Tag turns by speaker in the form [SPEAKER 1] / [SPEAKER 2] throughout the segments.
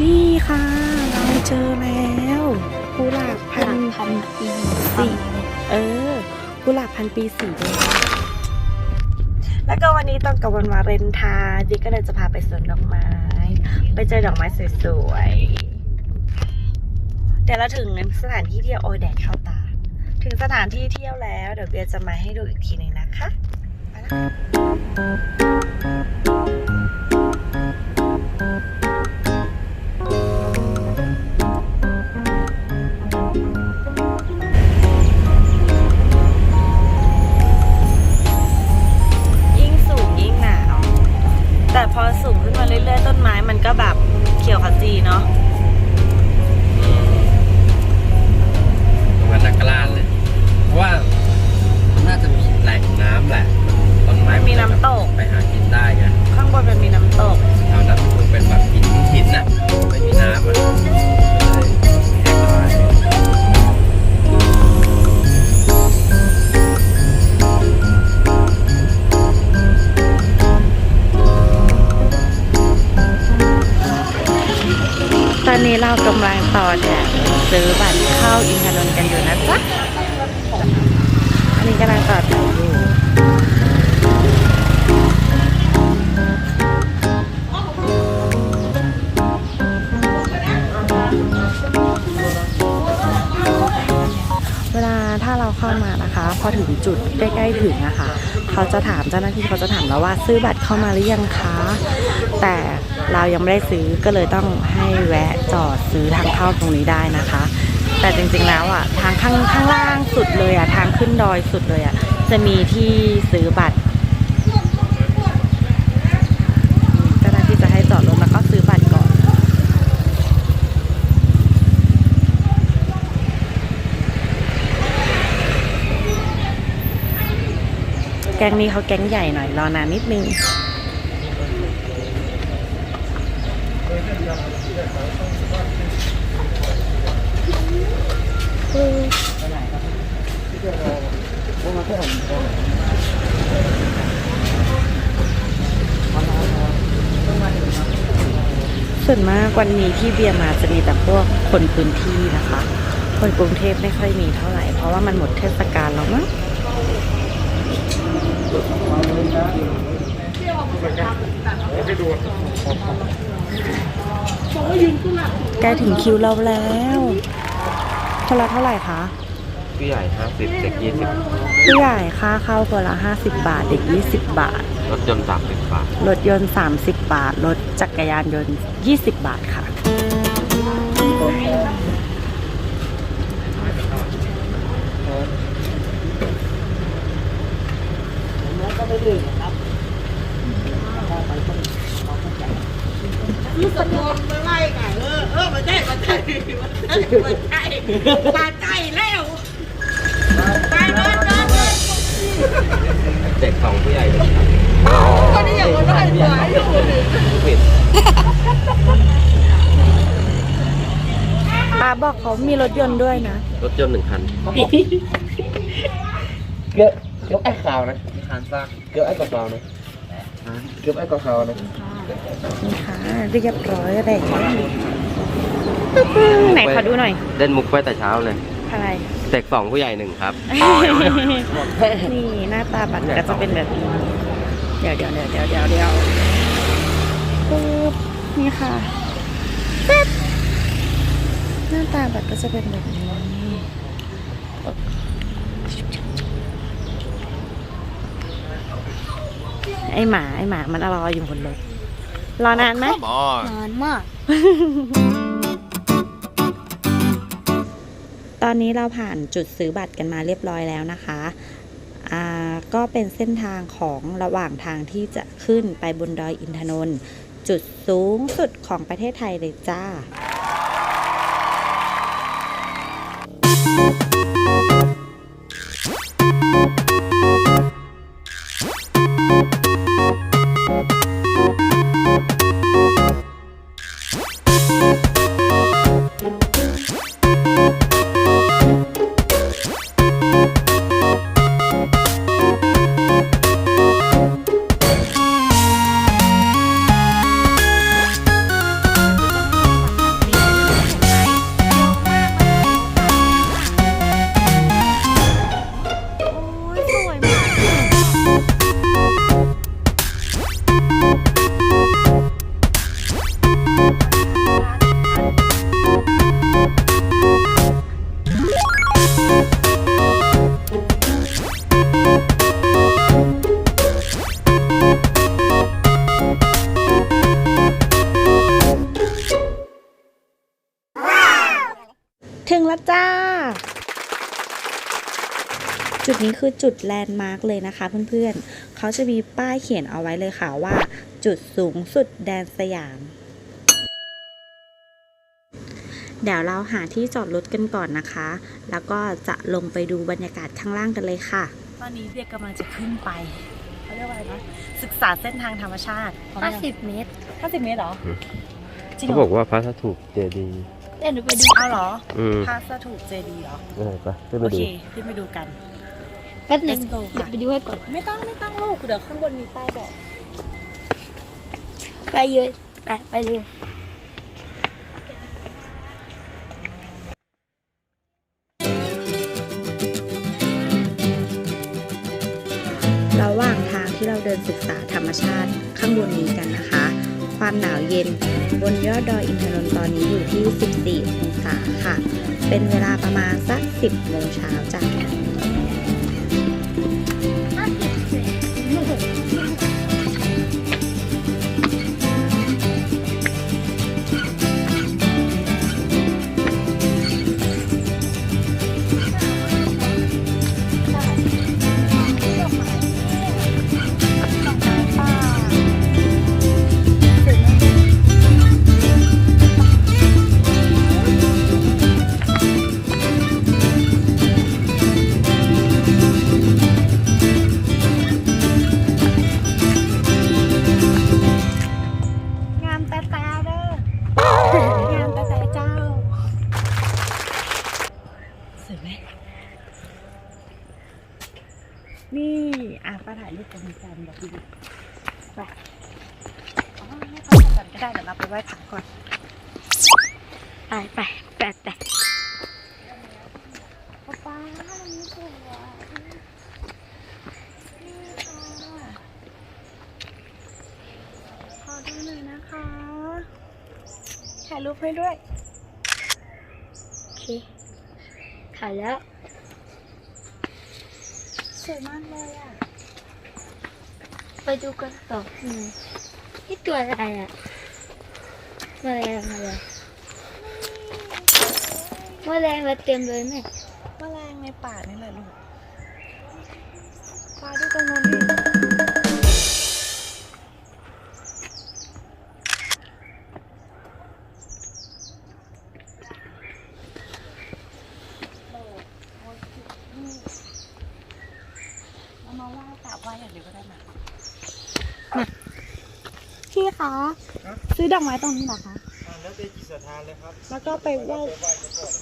[SPEAKER 1] นี่ค่ะ เราเจอแล้วกุหลาบพัน
[SPEAKER 2] พันปี
[SPEAKER 1] สี่เออกุหลาบพันปีสีแดงแล้วก็วันนี้ต้องกับวันวาเลนไทน์ดิก็เลยจะพาไปสวนดอกไม้ ไปเจอดอกไม้สวยๆเดี๋ยวเราถึงสถานที่เที่ยวโอยแดดเข้าตา ถึงสถานที่เที่ยวแล้ว เดี๋ยวเบียจะมาให้ดูอีกทีหนึ่งนะคะไปละ อแถ
[SPEAKER 3] ว
[SPEAKER 1] ซื้อบัตร ถ้าเราเข้ามานะคะ พอถึงจุดใกล้ๆถึงอะค่ะเขาจะถามเจ้าหน้าที่เขาจะถามเราว่าซื้อบัตรเข้ามาหรือยังคะ แต่เรายังไม่ได้ซื้อก็เลยต้องให้แวะจอดซื้อทางเข้าตรงนี้ได้นะคะ แต่จริงๆแล้วอะทางข้างข้างล่างสุดเลยอะทางขึ้นดอยสุดเลยอะจะมีที่ซื้อบัตรเจ้าหน้าที่จะให้จอดรถแล้วก็ซื้อบัตรก่อน แก๊งนี้เขาแก๊งใหญ่หน่อยรอนานนิดนึงส่วนมากวันนี้ที่เบียร์มาจะมีแต่พวกคนพื้นที่นะคะ คนกรุงเทพไม่ค่อยมีเท่าไหร่ เพราะว่ามันหมดเทศกาลแล้วมั้ง ใกล้ถึงคิวเราแล้วคนละเท่าไหร่คะ
[SPEAKER 3] ผู้ใหญ่ห้าสิบเด็กยี่สิบ
[SPEAKER 1] ผู้ใหญ่ค่าเข้าคนละ50บาท เด็ก20บาท
[SPEAKER 3] รถยนต์สามสิบบาท
[SPEAKER 1] รถยนต์30บาท รถจักรยานยนต์20บาทค่ะ
[SPEAKER 4] ลูกตะโก นมาไล่ไก่เออเออมาใช่มาใช่มาใช่มาใช่มาใช่แล้วไปไปไปไป
[SPEAKER 3] เด็กสองผู้ใหญ่หนึ่งครับ
[SPEAKER 4] ตอนนี้อย่างคนได้หัวอยู่
[SPEAKER 3] ปิด
[SPEAKER 1] ป้าบอกเขามีรถยนต์ด้วยนะ
[SPEAKER 3] รถยนต์หนึ่งคัน
[SPEAKER 5] เกือบเกือบไอ้ขาวนะทานซากเกือบไอ้กระเพรานะเกือบไอ้กระเพรานะ
[SPEAKER 1] นี่ค่ะเรียบร้อยเลยไหนขอดูหน่อย
[SPEAKER 3] เล่นมุกไปแต่เช้าเลย
[SPEAKER 1] อะไร
[SPEAKER 3] เด็กสองผู้ใหญ่หนึ่งครับ
[SPEAKER 1] นี่หน้าตาบัตรก็จะเป็นแบบนี้ เดี๋ยวเดี๋ยวเดี๋ยวเดี๋ยวเดี๋ยวเดี๋ยวปึ๊บนี่ค่ะปึ๊บหน้าตาบัตรก็จะเป็นแบบนี้ไอหมาไอหมามันรออยู่บนรถ รอนานไหม
[SPEAKER 2] นานมาก
[SPEAKER 1] ตอนนี้เราผ่านจุดซื้อบัตรกันมาเรียบร้อยแล้วนะคะอ่าก็เป็นเส้นทางของระหว่างทางที่จะขึ้นไปบนดอยอินทนนท์จุดสูงสุดของประเทศไทยเลยจ้า นี้คือจุดแลนด์มาร์กเลยนะคะเพื่อนๆ เขาจะมีป้ายเขียนเอาไว้เลยค่ะว่า จุดสูงสุดแดนสยาม เดี๋ยวเราหาที่จอดรถกันก่อนนะคะ แล้วก็จะลงไปดูบรรยากาศข้างล่างกันเลยค่ะ ตอนนี้เบียกำลังจะขึ้นไปเขาเรียกว่าอะไรนะศึกษาเส้นทางธรรมชาติ
[SPEAKER 2] 50 เมตร
[SPEAKER 1] 50 เมตรเหรอจริง
[SPEAKER 3] เขา
[SPEAKER 1] เหร
[SPEAKER 3] บ
[SPEAKER 1] อ
[SPEAKER 3] อกว่าพระสถูปเจดีย์
[SPEAKER 2] เดี๋ยวหนูไปดู
[SPEAKER 1] เอาเหรอ
[SPEAKER 3] อืม
[SPEAKER 1] พาสถูกเจดีย์เหรอ
[SPEAKER 3] เออไปขึ้นไป
[SPEAKER 1] โอ
[SPEAKER 3] ดู
[SPEAKER 1] เคขึ้นไปดูกัน
[SPEAKER 2] แป๊บหนึง
[SPEAKER 1] Let's go ค่ะ
[SPEAKER 2] เดี๋ยวไปดูให้ก่อน
[SPEAKER 1] ไม่ต้องไม่ต้องลูก เดี๋ยวข้างบนมีป้ายบอก
[SPEAKER 2] ไปเลยไปไปเลย
[SPEAKER 1] ระหว่างทางที่เราเดินศึกษาธรรมชาติข้างบนนี้กันนะคะ ความหนาวเย็นบนยอดดอยอินทนนท์ตอนนี้อยู่ที่ 14 องศาค่ะ เป็นเวลาประมาณสัก 10โมงเช้าจ้ะ ป้าถ่ายรูปกันกันแบบนี้ไปอ๋อให้เขาก่อนก็ได้เดี๋ยวเราไปไหว้พระก่อน
[SPEAKER 2] ไปไปไปไป
[SPEAKER 1] ป๊าป๊ามันนี่สวยนี่ค่ะขอดูหน่อยนะคะ ถ่ายรูปให้ด้วย
[SPEAKER 2] โอเค ถ่ายแล้ว
[SPEAKER 1] สวยมากเลยอะ
[SPEAKER 2] ไปดูกันต่อทีนี่ตัวอะไรอะแมลงอะไรแมลงมาเต็มเลยแม่
[SPEAKER 1] แมลงในป่านี่แหละลูกปลาดูตรงนั้นดิเอามาไหว้กราบไหว้อย่างเดียวก็ได้นะ พี่คะซื้อดอกไม้ตรงนี้เหรอคะ
[SPEAKER 5] แล้วเป็นจิตศรัทธาเลยครับ
[SPEAKER 1] แล้วก็ไปไหว้
[SPEAKER 5] ไหว้ก่อน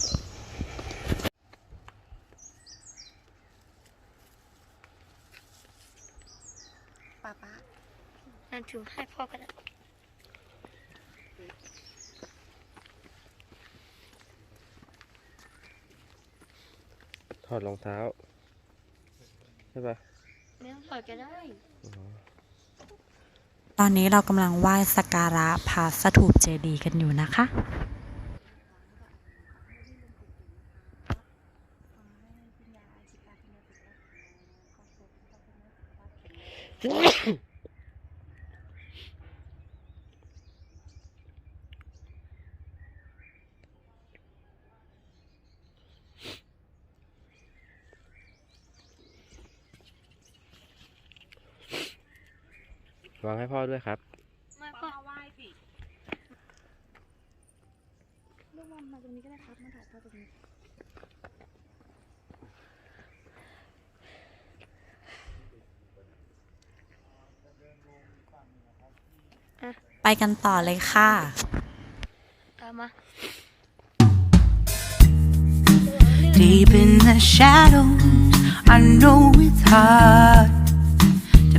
[SPEAKER 1] ป้าป้า
[SPEAKER 2] นั่นถือให้พ่อก็ได้
[SPEAKER 3] ถอดรองเท้า ใช่ปะ
[SPEAKER 2] ไม่ต้องถอดก็ได้
[SPEAKER 1] ตอนนี้เรากำลังไหว้สักการะพระสถูปเจดีย์กันอยู่นะคะ
[SPEAKER 3] วางให้พ่อด้วยครับ
[SPEAKER 2] ไม่พ่อ
[SPEAKER 1] ไหว้สิลูกมันมาตรงนี้ก็ได้ครับ มาถ่ายภาพตรงนี้ไปกันต่อเลยค่ะ
[SPEAKER 2] ตามมา
[SPEAKER 6] Deep in the shadows, I know it's hard to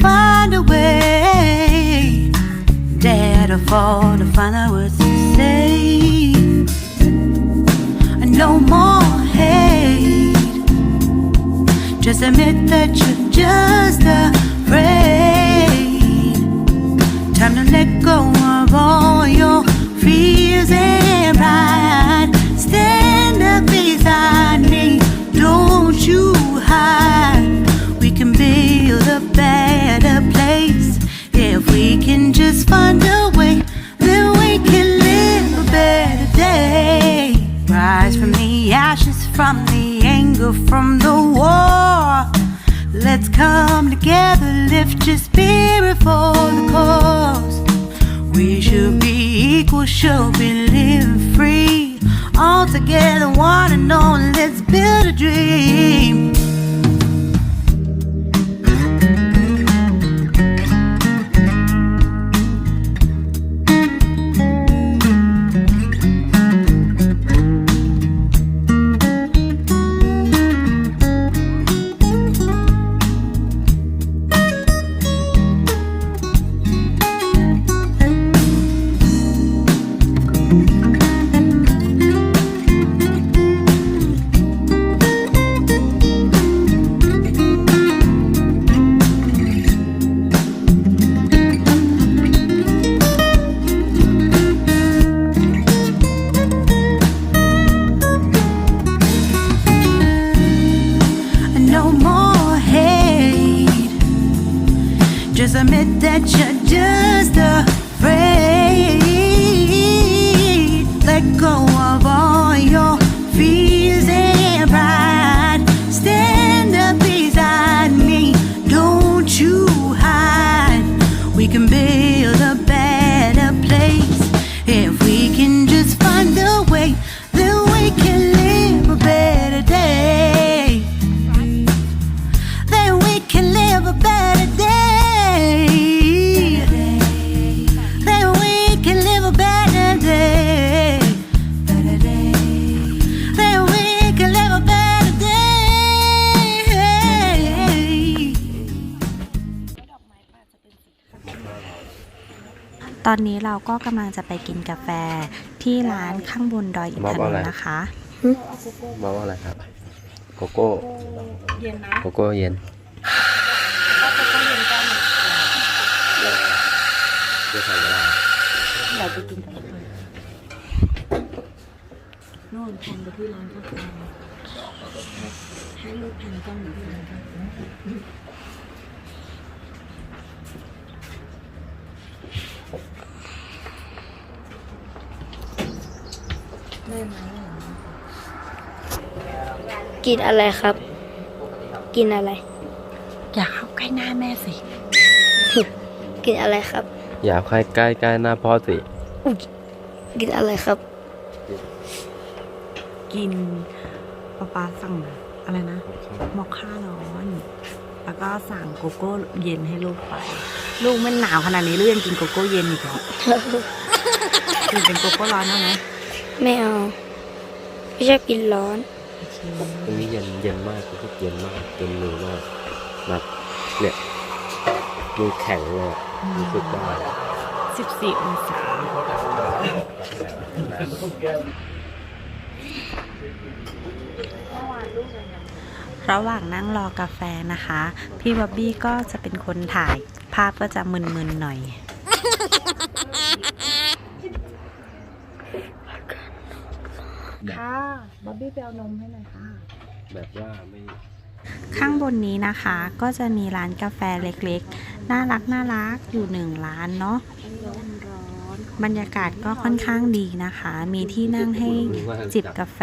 [SPEAKER 6] find a way. Dare to fall to find out what to say. No more hate. Just admit that you're just afraid. Time to let go of all your just find a way. Then we can live a better day. Rise from the ashes, from the anger, from the war. Let's come together, lift your spirit for the cause. We should be equal, should be living free. All together, one and all, let's build a dream. Admit that you're just afraid. Let go of all your
[SPEAKER 1] อนนี้เราก็กำลังจะไปกินกาแฟที่ร้านข้างบนดอยอินทนนท์นะคะ
[SPEAKER 3] มาว่าอะไรครับ โกโก้
[SPEAKER 4] เย็นนะ
[SPEAKER 3] โกโก้เย็นจะสั่งอะไร
[SPEAKER 1] เราไปกินกาแฟนู่นพันไปที่ร้านกาแฟให้ลูกพันต้องอยู่ที่ร้านกาแฟได้ไหม
[SPEAKER 2] กินอะไรครับ กินอะไร
[SPEAKER 1] อย่าเข้าใกล้หน้าแม่สิ
[SPEAKER 2] กินอะไรครับ
[SPEAKER 3] อย่าใกล้ใกล้ใกล้หน้าพ่อสิ
[SPEAKER 2] กินอะไรครับ
[SPEAKER 1] กินป๊าป๊าสั่งอะไรนะมอคค่าร้อน แล้วก็สั่งโกโก้เย็นให้ลูกไป ลูกมันหนาวขนาดนี้ลูกยังกินโกโก้เย็นอีกเหรอกินเป็นโกโก้ร้อนได้ไหม
[SPEAKER 2] ไม่เอา ไม่ชอบกินร้อน
[SPEAKER 3] ตรงนี้เย็นเย็นมากรู้สึกเย็นมากเย็นมือมากแบบเนี่ยมือแข็งเลยอะรู้สึกได้
[SPEAKER 1] สิบสี่องศาระหว่างนั่งรอกาแฟนะคะ พี่บ๊อบบี้ก็จะเป็นคนถ่ายภาพก็จะมึนๆหน่อยค่ะ บ๊อบบี้ไปเอานมให้หน่อยค่ะ
[SPEAKER 3] แบบว่าไม่
[SPEAKER 1] ข้างบนนี้นะคะก็จะมีร้านกาแฟเล็กๆ น่ารักน่ารักอยู่หนึ่งร้านเนาะบรรยากาศก็ค่อนข้างดีนะคะ มีที่นั่งให้จิบกาแฟ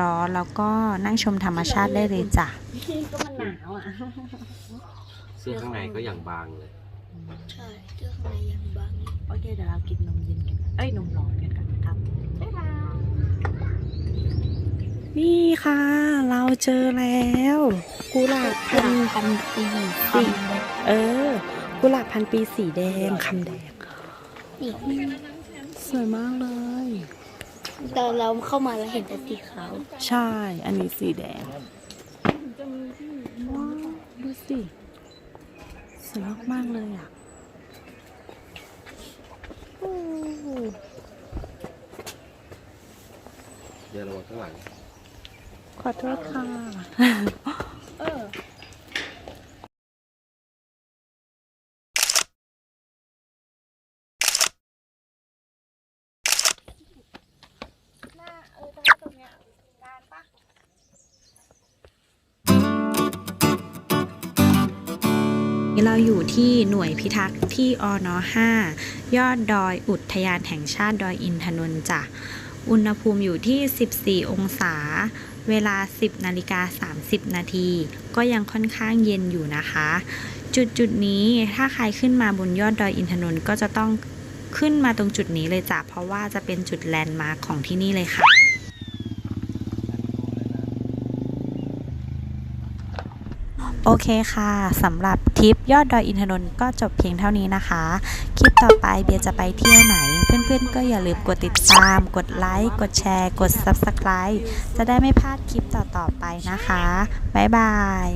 [SPEAKER 1] ร้อนๆ แล้วก็นั่งชมธรรมชาติได้เลยจ้ะ
[SPEAKER 3] เสื้อข้างในก็อย่างบางเลย
[SPEAKER 2] ใช่เรื่องอะไรยังบาง
[SPEAKER 1] โอเคเดี๋ยวเรากินนมเย็นกัน เอ้ยนมร้อนกันกัน นะครับนี่ค่ะ เราเจอแล้วกุหลาบพันพันปีสีเออกุหลาบพันปีสีแดงคำแดง
[SPEAKER 2] นี่
[SPEAKER 1] สวยมากเลย
[SPEAKER 2] นตอนเราเข้ามาเราเห็นแต่สีขาว
[SPEAKER 1] ใช่ อันนี้สีแดงว้าวดูสิสวยมากๆเลยอะ
[SPEAKER 3] เดี๋ยวระวังข้างหลัง
[SPEAKER 1] ขอโทษค่ะเราอยู่ที่หน่วยพิทักษ์ที่อน5ยอดดอยอุทยานแห่งชาติดอยอินทนนท์จ้ะ อุณหภูมิอยู่ที่ 14 องศา เวลา 10 นาฬิกา 30 นาที ก็ยังค่อนข้างเย็นอยู่นะคะ จุดจุดนี้ถ้าใครขึ้นมาบนยอดดอยอินทนนท์ก็จะต้องขึ้นมาตรงจุดนี้เลยจ้ะ เพราะว่าจะเป็นจุดแลนด์มาร์คของที่นี่เลยค่ะโอเคค่ะสำหรับทริปยอดดอยอินทนนท์ก็จบเพียงเท่านี้นะคะ คลิปต่อไปเบียจะไปเที่ยวไหน เพื่อนๆ ก็อย่าลืมกดติดตาม กดไลค์ กดแชร์ กด Subscribe จะได้ไม่พลาดคลิปต่อๆไปนะคะ บ๊ายบาย